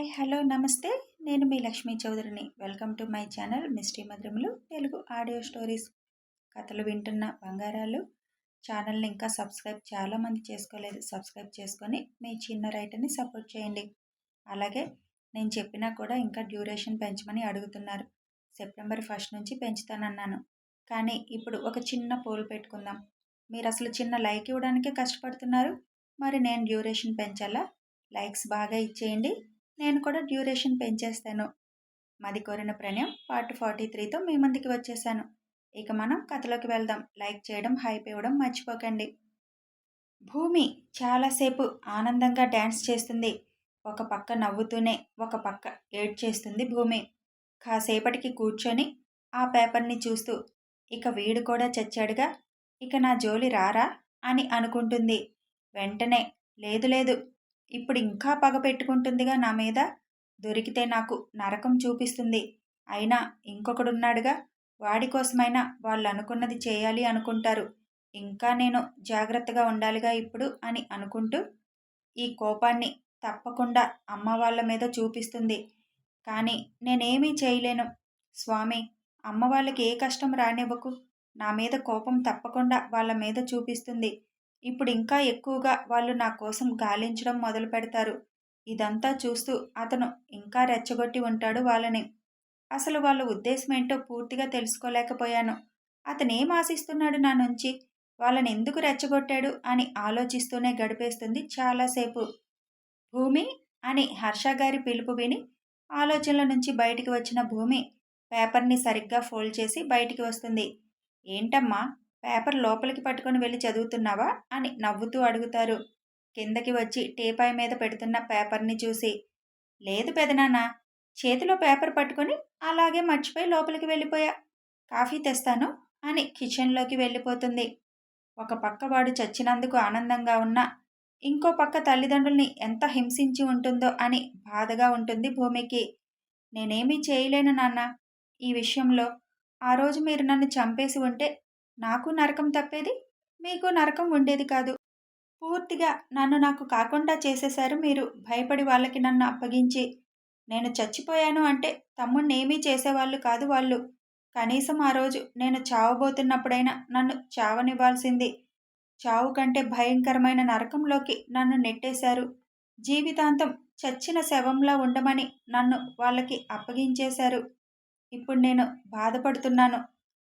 Hi hello నమస్తే. నేను మీ లక్ష్మీ చౌదరిని. వెల్కమ్ టు మై ఛానల్ మిస్టీ మధురములు. తెలుగు ఆడియో స్టోరీస్ కథలు వింటున్న బంగారాలు ఛానల్ని ఇంకా సబ్స్క్రైబ్ చాలామంది చేసుకోలేదు. సబ్స్క్రైబ్ చేసుకొని మీ చిన్న రైటర్ని సపోర్ట్ చేయండి. అలాగే నేను చెప్పినా కూడా ఇంకా డ్యూరేషన్ పెంచమని అడుగుతున్నారు. సెప్టెంబర్ ఫస్ట్ నుంచి పెంచుతానన్నాను. కానీ ఇప్పుడు ఒక చిన్న పోల్ పెట్టుకుందాం. మీరు అసలు చిన్న లైక్ ఇవ్వడానికే కష్టపడుతున్నారు. మరి నేను డ్యూరేషన్ పెంచాలా? లైక్స్ బాగా ఇచ్చేయండి. నేను కూడా డ్యూరేషన్ పెంచేస్తాను. మది కోరిన ప్రణయం పార్ట్ ఫార్టీ త్రీతో మీ ముందుకి వచ్చేసాను. ఇక మనం కథలోకి వెళ్దాం. లైక్ చేయడం హైప్ ఇవ్వడం మర్చిపోకండి. భూమి చాలాసేపు ఆనందంగా డ్యాన్స్ చేస్తుంది. ఒక పక్క నవ్వుతూనే ఒక పక్క ఏడ్ చేస్తుంది భూమి. కాసేపటికి కూర్చొని ఆ పేపర్ని చూస్తూ ఇక వీడు కూడా చచ్చాడుగా? ఇక నా జోలి రారా? అని అనుకుంటుంది. వెంటనే లేదు లేదు. ఇప్పుడు ఇంకా పగ పెట్టుకుంటుందిగా నా మీద. దొరికితే నాకు నరకం చూపిస్తుంది. అయినా ఇంకొకడున్నాడుగా వాడి కోసమైనా వాళ్ళు అనుకున్నది చేయాలి అనుకుంటారు. ఇంకా నేను జాగ్రత్తగా ఉండాలిగా ఇప్పుడు అని అనుకుంటూ ఈ కోపాన్ని తప్పకుండా అమ్మ వాళ్ళ మీద చూపిస్తుంది. కానీ నేనేమీ చేయలేను. స్వామి అమ్మ వాళ్ళకి ఏ కష్టం రానివ్వకు. నా మీద కోపం తప్పకుండా వాళ్ళ మీద చూపిస్తుంది. ఇప్పుడు ఇంకా ఎక్కువగా వాళ్ళు నా కోసం గాలించడం మొదలు పెడతారు. ఇదంతా చూస్తూ అతను ఇంకా రెచ్చగొట్టి ఉంటాడు వాళ్ళని. అసలు వాళ్ళ ఉద్దేశం ఏంటో పూర్తిగా తెలుసుకోలేకపోయాను. అతనేం ఆశిస్తున్నాడు నా నుంచి? వాళ్ళని ఎందుకు రెచ్చగొట్టాడు? అని ఆలోచిస్తూనే గడిపేస్తుంది చాలాసేపు. భూమి? అని హర్ష గారి పిలుపు విని ఆలోచనల నుంచి బయటికి వచ్చిన భూమి పేపర్ని సరిగ్గా ఫోల్డ్ చేసి బయటికి వస్తుంది. ఏంటమ్మా? పేపర్ లోపలికి పట్టుకొని వెళ్ళి చదువుతున్నావా? అని నవ్వుతూ అడుగుతారు. కిందకి వచ్చి టీపాయ్ మీద పెడుతున్న పేపర్ని చూసి లేదు పెదనాన్న చేతిలో పేపర్ పట్టుకొని అలాగే మర్చిపోయి లోపలికి వెళ్ళిపోయా. కాఫీ తెస్తాను అని కిచెన్లోకి వెళ్ళిపోతుంది. ఒక పక్క వాడు చచ్చినందుకు ఆనందంగా ఉన్నా ఇంకో పక్క తల్లిదండ్రుల్ని ఎంత హింసించి ఉంటుందో అని బాధగా ఉంటుంది భూమికి. నేనేమీ చేయలేను నాన్న. ఈ విషయంలో ఆ రోజు మీరు నన్ను చంపేసి ఉంటే నాకు నరకం తప్పేది? మీకు నరకం ఉండేది కాదు. పూర్తిగా నన్ను నాకు కాకుండా చేసేశారు మీరు. భయపడి వాళ్ళకి నన్ను అప్పగించి. నేను చచ్చిపోయాను అంటే తమ్ముణ్ణి ఏమీ చేసేవాళ్ళు కాదు వాళ్ళు. కనీసం ఆ రోజు నేను చావబోతున్నప్పుడైనా నన్ను చావనివ్వాల్సింది. చావు కంటే భయంకరమైన నరకంలోకి నన్ను నెట్టేశారు. జీవితాంతం చచ్చిన శవంలా ఉండమని నన్ను వాళ్ళకి అప్పగించేశారు. ఇప్పుడు నేను బాధపడుతున్నాను.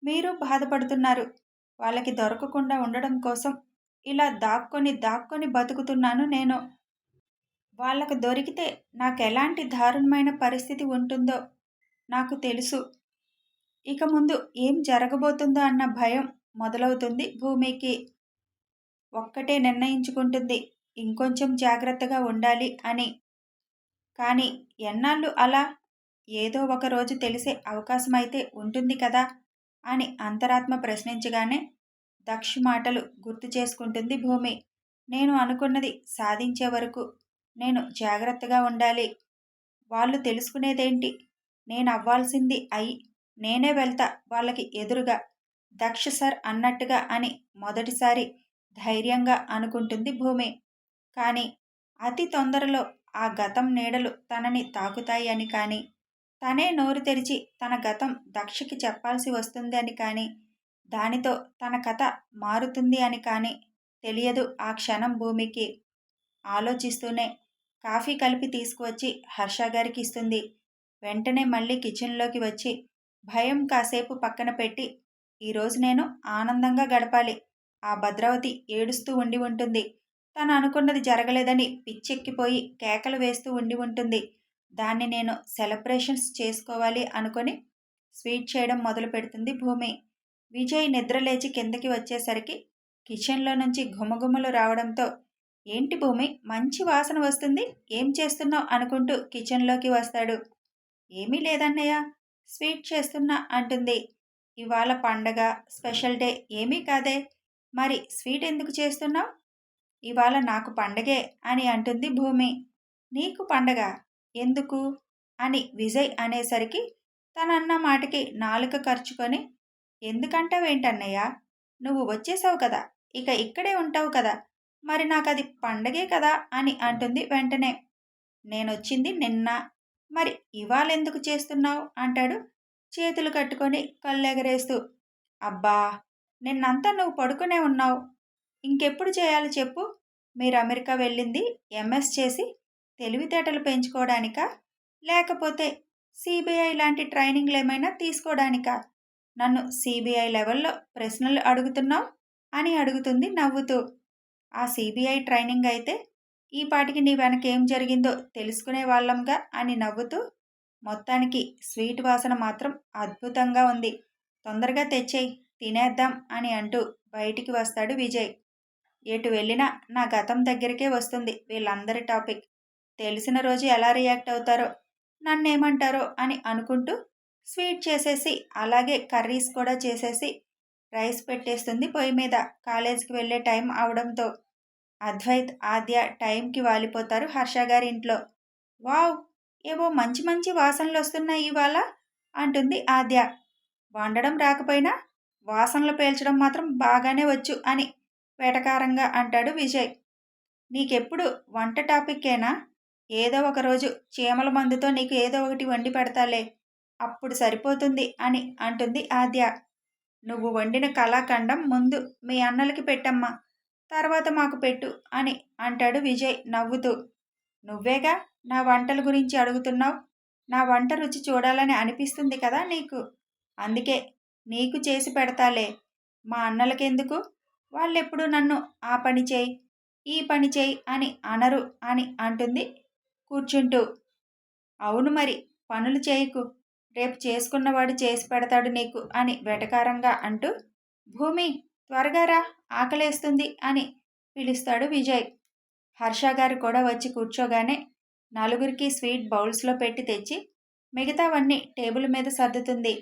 మీరు బాధపడుతున్నారు. వాళ్ళకి దొరకకుండా ఉండడం కోసం ఇలా దాక్కొని దాక్కొని బతుకుతున్నాను నేను. వాళ్ళకు దొరికితే నాకు ఎలాంటి దారుణమైన పరిస్థితి ఉంటుందో నాకు తెలుసు. ఇక ముందు ఏం జరగబోతుందో అన్న భయం మొదలవుతుంది భూమికి. ఒక్కటే నిర్ణయించుకుంటుంది. ఇంకొంచెం జాగ్రత్తగా ఉండాలి అని. కానీ ఎన్నాళ్ళు అలా? ఏదో ఒక రోజు తెలిసే అవకాశం అయితే ఉంటుంది కదా. అని అంతరాత్మ ప్రశ్నించగానే దక్ష మాటలు గుర్తు చేసుకుంటుంది భూమి. నేను అనుకున్నది సాధించే వరకు నేను జాగ్రత్తగా ఉండాలి. వాళ్ళు తెలుసుకునేదేంటి? నేను అవ్వాల్సింది అయి నేనే వెళ్తా వాళ్ళకి ఎదురుగా దక్ష సార్ అన్నట్టుగా అని మొదటిసారి ధైర్యంగా అనుకుంటుంది భూమి. కానీ అతి తొందరలో ఆ గతం నీడలు తనని తాకుతాయి అని కానీ తనే నోరు తెరిచి తన గతం దక్షకి చెప్పాల్సి వస్తుంది అని కానీ దానితో తన కథ మారుతుంది అని కానీ తెలియదు ఆ క్షణం భూమికి. ఆలోచిస్తూనే కాఫీ కలిపి తీసుకువచ్చి హర్ష గారికి ఇస్తుంది. వెంటనే మళ్ళీ కిచెన్లోకి వచ్చి భయం కాసేపు పక్కన పెట్టి ఈరోజు నేను ఆనందంగా గడపాలి. ఆ భద్రావతి ఏడుస్తూ ఉండి ఉంటుంది. తను అనుకున్నది జరగలేదని పిచ్చెక్కిపోయి కేకలు వేస్తూ ఉండి ఉంటుంది. దాన్ని నేను సెలబ్రేషన్స్ చేసుకోవాలి అనుకొని స్వీట్ చేయడం మొదలు పెడుతుంది భూమి. విజయ్ నిద్రలేచి కిందకి వచ్చేసరికి కిచెన్లో నుంచి ఘుమఘుమలు రావడంతో ఏంటి భూమి మంచి వాసన వస్తుంది ఏం చేస్తున్నావు? అనుకుంటూ కిచెన్లోకి వస్తాడు. ఏమీ లేదన్నయ్య స్వీట్ చేస్తున్నా అంటుంది. ఇవాళ పండగ స్పెషల్ డే ఏమీ కాదే. మరి స్వీట్ ఎందుకు చేస్తున్నావు? ఇవాళ నాకు పండగే అని అంటుంది భూమి. నీకు పండగ? ఎందుకు? అని విజయ్ అనేసరికి తనన్న మాటకి నాలుక ఖర్చుకొని ఎందుకంటావేంటన్నయ్య? నువ్వు వచ్చేసావు కదా ఇక ఇక్కడే ఉంటావు కదా మరి నాకు అది పండగే కదా అని అంటుంది వెంటనే. నేనొచ్చింది నిన్న మరి ఇవాళ ఎందుకు చేస్తున్నావు? అంటాడు చేతులు కట్టుకొని కళ్ళెగరేస్తూ. అబ్బా నిన్నంతా నువ్వు పడుకునే ఉన్నావు. ఇంకెప్పుడు చేయాలి చెప్పు? మీరు అమెరికా వెళ్ళింది ఎంఎస్ చేసి తెలివితేటలు పెంచుకోవడానికా? లేకపోతే సిబిఐ లాంటి ట్రైనింగ్లు ఏమైనా తీసుకోవడానికా? నన్ను సిబిఐ లెవెల్లో ప్రశ్నలు అడుగుతున్నావు? అని అడుగుతుంది నవ్వుతూ. ఆ సిబిఐ ట్రైనింగ్ అయితే ఈ పాటికి నీ వెనక ఏం జరిగిందో తెలుసుకునే వాళ్ళంగా అని నవ్వుతూ. మొత్తానికి స్వీట్ వాసన మాత్రం అద్భుతంగా ఉంది. తొందరగా తెచ్చేయి తినేద్దాం అని అంటూ బయటికి వస్తాడు విజయ్. ఎటు వెళ్ళినా నా గతం దగ్గరికే వస్తుంది వీళ్ళందరి టాపిక్. తెలిసిన రోజు ఎలా రియాక్ట్ అవుతారో నన్నేమంటారో అని అనుకుంటూ స్వీట్ చేసేసి అలాగే కర్రీస్ కూడా చేసేసి రైస్ పెట్టేస్తుంది పొయ్యి మీద. కాలేజీకి వెళ్ళే టైం అవడంతో అద్వైత్ ఆద్య టైంకి వాలిపోతారు హర్ష గారి ఇంట్లో. వావ్! ఏవో మంచి మంచి వాసనలు వస్తున్నాయి ఇవాళ అంటుంది ఆద్య. వండడం రాకపోయినా వాసనలు పేల్చడం మాత్రం బాగానే వచ్చు అని వేటకారంగా అంటాడు విజయ్. నీకెప్పుడు వంట టాపిక్కేనా? ఏదో ఒక రోజు చీమల మందుతో నీకు ఏదో ఒకటి వండి పెడతాలే. అప్పుడు సరిపోతుంది అని అంటుంది ఆద్య. నువ్వు వండిన కళాఖండం ముందు మీ అన్నలకి పెట్టమ్మా. తర్వాత మాకు పెట్టు అని అంటాడు విజయ్ నవ్వుతూ. నువ్వేగా నా వంటల గురించి అడుగుతున్నావు? నా వంట రుచి చూడాలని అనిపిస్తుంది కదా నీకు? అందుకే నీకు చేసి పెడతాలే. మా అన్నలకెందుకు? వాళ్ళెప్పుడు నన్ను ఆ పని చేయి ఈ పని చేయి అని అనరు అని అంటుంది కూర్చుంటూ అవును మరి పనులు చేయకు. రేపు చేసుకున్నవాడు చేసి పెడతాడు నీకు అని వెటకారంగా అంటూ భూమి త్వరగా రా ఆకలేస్తుంది అని పిలుస్తాడు విజయ్. హర్ష గారు కూడా వచ్చి కూర్చోగానే నలుగురికి స్వీట్ బౌల్స్లో పెట్టి తెచ్చి మిగతావన్నీ టేబుల్ మీద సర్దుతుంది.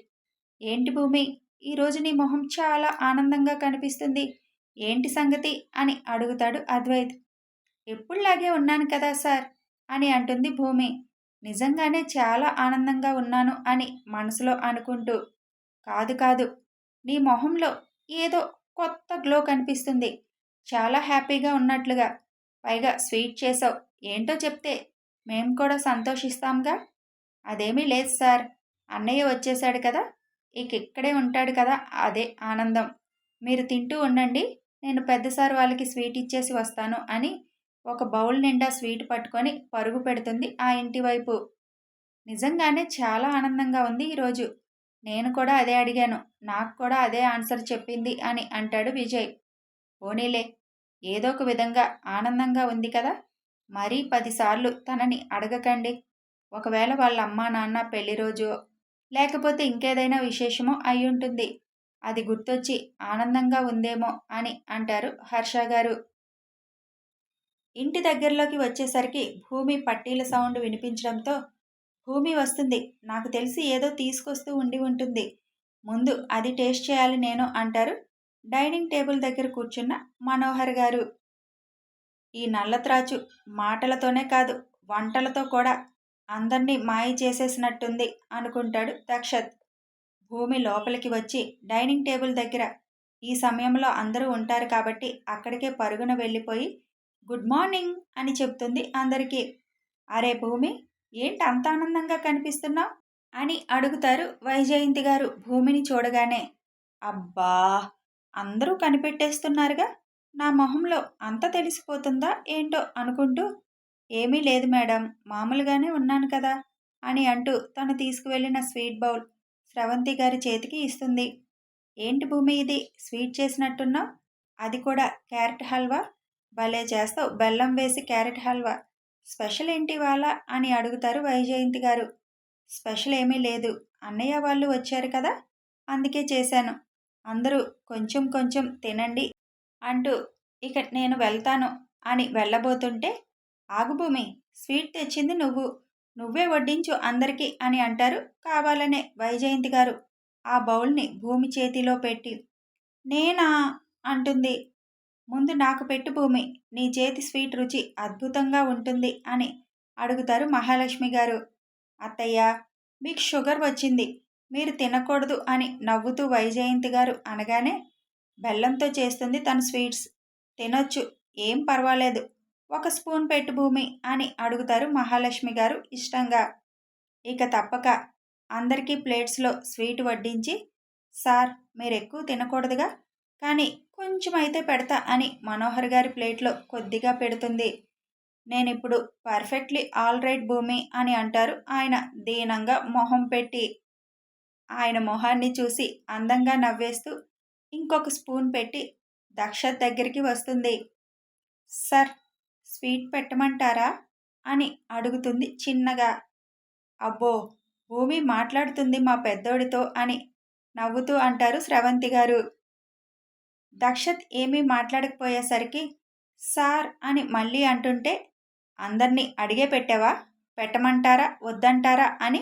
ఏంటి భూమి ఈరోజు నీ మొహం చాలా ఆనందంగా కనిపిస్తుంది. ఏంటి సంగతి? అని అడుగుతాడు అద్వైత్. ఎప్పుడులాగే ఉన్నాను కదా సార్. అని అంటుంది భూమి. నిజంగానే చాలా ఆనందంగా ఉన్నాను అని మనసులో అనుకుంటూ. కాదు కాదు. నీ మొహంలో ఏదో కొత్త గ్లో కనిపిస్తుంది. చాలా హ్యాపీగా ఉన్నట్లుగా. పైగా స్వీట్ చేసావు. ఏంటో చెప్తే మేము కూడా సంతోషిస్తాంగా? అదేమీ లేదు సార్. అన్నయ్య వచ్చేసాడు కదా. ఇక ఇక్కడే ఉంటాడు కదా అదే ఆనందం. మీరు తింటూ ఉండండి. నేను పెద్దసారి వాళ్ళకి స్వీట్ ఇచ్చేసి వస్తాను అని ఒక బౌల్ నిండా స్వీట్ పట్టుకొని పరుగు పెడుతుంది ఆ ఇంటి వైపు. నిజంగానే చాలా ఆనందంగా ఉంది ఈరోజు. నేను కూడా అదే అడిగాను. నాకు కూడా అదే ఆన్సర్ చెప్పింది అని అంటాడు విజయ్. పోనీలే ఏదో ఒక విధంగా ఆనందంగా ఉంది కదా. మరీ పదిసార్లు తనని అడగకండి. ఒకవేళ వాళ్ళ అమ్మా నాన్న పెళ్ళి రోజు లేకపోతే ఇంకేదైనా విశేషమో అయి ఉంటుంది అది గుర్తొచ్చి ఆనందంగా ఉందేమో అని అంటారు హర్ష గారు. ఇంటి దగ్గరలోకి వచ్చేసరికి భూమి పట్టీల సౌండ్ వినిపించడంతో భూమి వస్తుంది. నాకు తెలిసి ఏదో తీసుకొస్తూ ఉండి ఉంటుంది. ముందు అది టేస్ట్ చేయాలి నేను అంటారు డైనింగ్ టేబుల్ దగ్గర కూర్చున్న మనోహర్ గారు. ఈ నల్లత్రాచు మాటలతోనే కాదు వంటలతో కూడా అందరినీ మాయ చేసేసినట్టుంది అనుకుంటాడు దక్షత్. భూమి లోపలికి వచ్చి డైనింగ్ టేబుల్ దగ్గర ఈ సమయంలో అందరూ ఉంటారు కాబట్టి అక్కడికే పరుగున వెళ్ళిపోయి గుడ్ మార్నింగ్ అని చెప్తుంది అందరికీ. అరే భూమి ఏంటి అంత ఆనందంగా కనిపిస్తున్నావు? అని అడుగుతారు వైజయంతి గారు భూమిని చూడగానే. అబ్బా అందరూ కనిపెట్టేస్తున్నారుగా? నా మొహంలో అంత తెలిసిపోతుందా ఏంటో అనుకుంటూ ఏమీ లేదు మేడం మామూలుగానే ఉన్నాను కదా అని అంటూ తను తీసుకువెళ్ళిన స్వీట్ బౌల్ స్రవంతి గారి చేతికి ఇస్తుంది. ఏంటి భూమి ఇది స్వీట్ చేసినట్టున్నావు? అది కూడా క్యారెట్ హల్వా? భలే చేస్తావు. బెల్లం వేసి క్యారెట్ హల్వా. స్పెషల్ ఏంటి వాళ్ళ అని అడుగుతారు వైజయంతి గారు. స్పెషల్ ఏమీ లేదు. అన్నయ్య వాళ్ళు వచ్చారు కదా? అందుకే చేశాను. అందరూ కొంచెం కొంచెం తినండి అంటూ ఇక నేను వెళ్తాను అని వెళ్ళబోతుంటే ఆగుభూమి స్వీట్ తెచ్చింది నువ్వు. నువ్వే వడ్డించు అందరికీ అని అంటారు కావాలనే వైజయంతి గారు. ఆ బౌల్ని భూమి చేతిలో పెట్టి నేనా? అంటుంది ముందు నాకు పెట్టు భూమి నీ చేతి స్వీట్ రుచి అద్భుతంగా ఉంటుంది అని అడుగుతారు మహాలక్ష్మి గారు. అత్తయ్య మీకు షుగర్ వచ్చింది మీరు తినకూడదు అని నవ్వుతూ వైజయంతి గారు అనగానే బెల్లంతో చేస్తుంది తన స్వీట్స్. తినొచ్చు ఏం పర్వాలేదు ఒక స్పూన్ పెట్టు భూమి అని అడుగుతారు మహాలక్ష్మి గారు ఇష్టంగా. ఇక తప్పక అందరికీ ప్లేట్స్లో స్వీట్ వడ్డించి సార్ మీరు ఎక్కువ తినకూడదుగా కానీ కొంచెం అయితే పెడతా అని మనోహర్ గారి ప్లేట్లో కొద్దిగా పెడుతుంది. నేను ఇప్పుడు పర్ఫెక్ట్లీ ఆల్ రైట్ భూమి అని అంటారు ఆయన దీనంగా మొహం పెట్టి. ఆయన మొహాన్ని చూసి అందంగా నవ్వేస్తూ ఇంకొక స్పూన్ పెట్టి దక్షత్ దగ్గరికి వస్తుంది. సార్ స్వీట్ పెట్టమంటారా? అని అడుగుతుంది చిన్నగా. అబ్బో భూమి మాట్లాడుతుంది మా పెద్దోడితో అని నవ్వుతూ అంటారు స్రవంతి గారు. దక్షత్ ఏమీ మాట్లాడకపోయేసరికి సార్ అని మళ్ళీ అంటుంటే అందరినీ అడిగే పెట్టావా? పెట్టమంటారా? వద్దంటారా? అని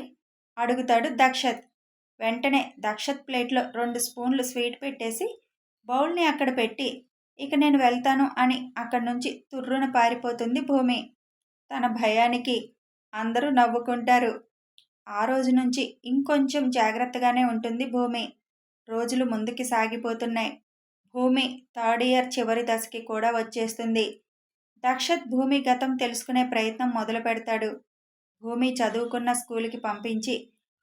అడుగుతాడు దక్షత్. వెంటనే దక్షత్ ప్లేట్లో రెండు స్పూన్లు స్వీట్ పెట్టేసి బౌల్ని అక్కడ పెట్టి ఇక నేను వెళ్తాను అని అక్కడి నుంచి తుర్రున పారిపోతుంది భూమి. తన భయానికి అందరూ నవ్వుకుంటారు. ఆ రోజు నుంచి ఇంకొంచెం జాగ్రత్తగానే ఉంటుంది భూమి. రోజులు ముందుకి సాగిపోతున్నాయి. భూమి థర్డ్ ఇయర్ చివరి దశకి కూడా వచ్చేస్తుంది. దక్షత్ భూమి గతం తెలుసుకునే ప్రయత్నం మొదలు పెడతాడు. భూమి చదువుకున్న స్కూల్కి పంపించి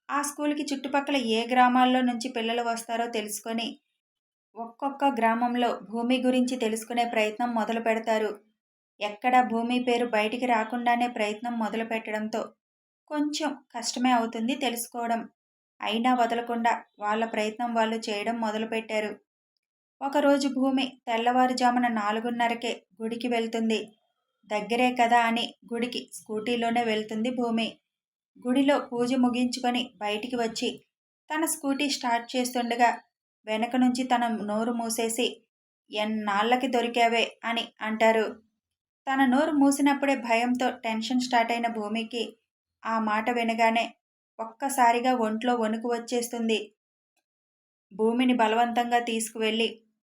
ఆ స్కూల్కి చుట్టుపక్కల ఏ గ్రామాల్లో నుంచి పిల్లలు వస్తారో తెలుసుకొని ఒక్కొక్క గ్రామంలో భూమి గురించి తెలుసుకునే ప్రయత్నం మొదలు పెడతారు. ఎక్కడ భూమి పేరు బయటికి రాకుండానే ప్రయత్నం మొదలు పెట్టడంతో కొంచెం కష్టమే అవుతుంది తెలుసుకోవడం. అయినా వదలకుండా వాళ్ళ ప్రయత్నం వాళ్ళు చేయడం మొదలుపెట్టారు. ఒకరోజు భూమి తెల్లవారుజామున నాలుగున్నరకే గుడికి వెళ్తుంది. దగ్గరే కదా అని గుడికి స్కూటీలోనే వెళ్తుంది భూమి. గుడిలో పూజ ముగించుకొని బయటికి వచ్చి తన స్కూటీ స్టార్ట్ చేస్తుండగా వెనక నుంచి తన నోరు మూసేసి ఎన్నాళ్ళకి దొరికావే అని అంటారు. తన నోరు మూసినప్పుడే భయంతో టెన్షన్ స్టార్ట్ అయిన భూమికి ఆ మాట వినగానే ఒక్కసారిగా ఒంట్లో వణుకు వచ్చేస్తుంది. భూమిని బలవంతంగా తీసుకువెళ్ళి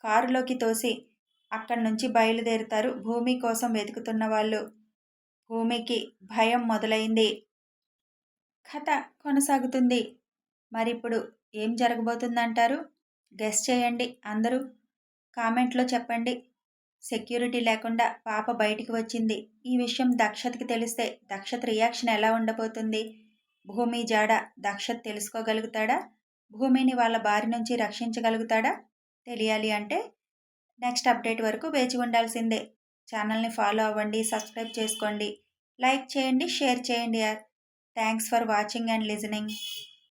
కారులోకి తోసి అక్కడి నుంచి బయలుదేరుతారు భూమి కోసం వెతుకుతున్న వాళ్ళు. భూమికి భయం మొదలైంది. కథ కొనసాగుతుంది. మరిప్పుడు ఏం జరగబోతుందంటారు? గెస్ చేయండి అందరూ. కామెంట్లో చెప్పండి. సెక్యూరిటీ లేకుండా పాప బయటికి వచ్చింది. ఈ విషయం దక్షతకి తెలిస్తే దక్షత్ రియాక్షన్ ఎలా ఉండబోతుంది? భూమి జాడ దక్షత్ తెలుసుకోగలుగుతాడా? భూమిని వాళ్ళ బారి నుంచి రక్షించగలుగుతాడా? తెలియాలి అంటే నెక్స్ట్ అప్డేట్ వరకు వేచి ఉండాల్సిందే. ఛానల్ని ఫాలో అవ్వండి సబ్స్క్రైబ్ చేసుకోండి లైక్ చేయండి షేర్ చేయండి. యార్ thanks for watching and listening.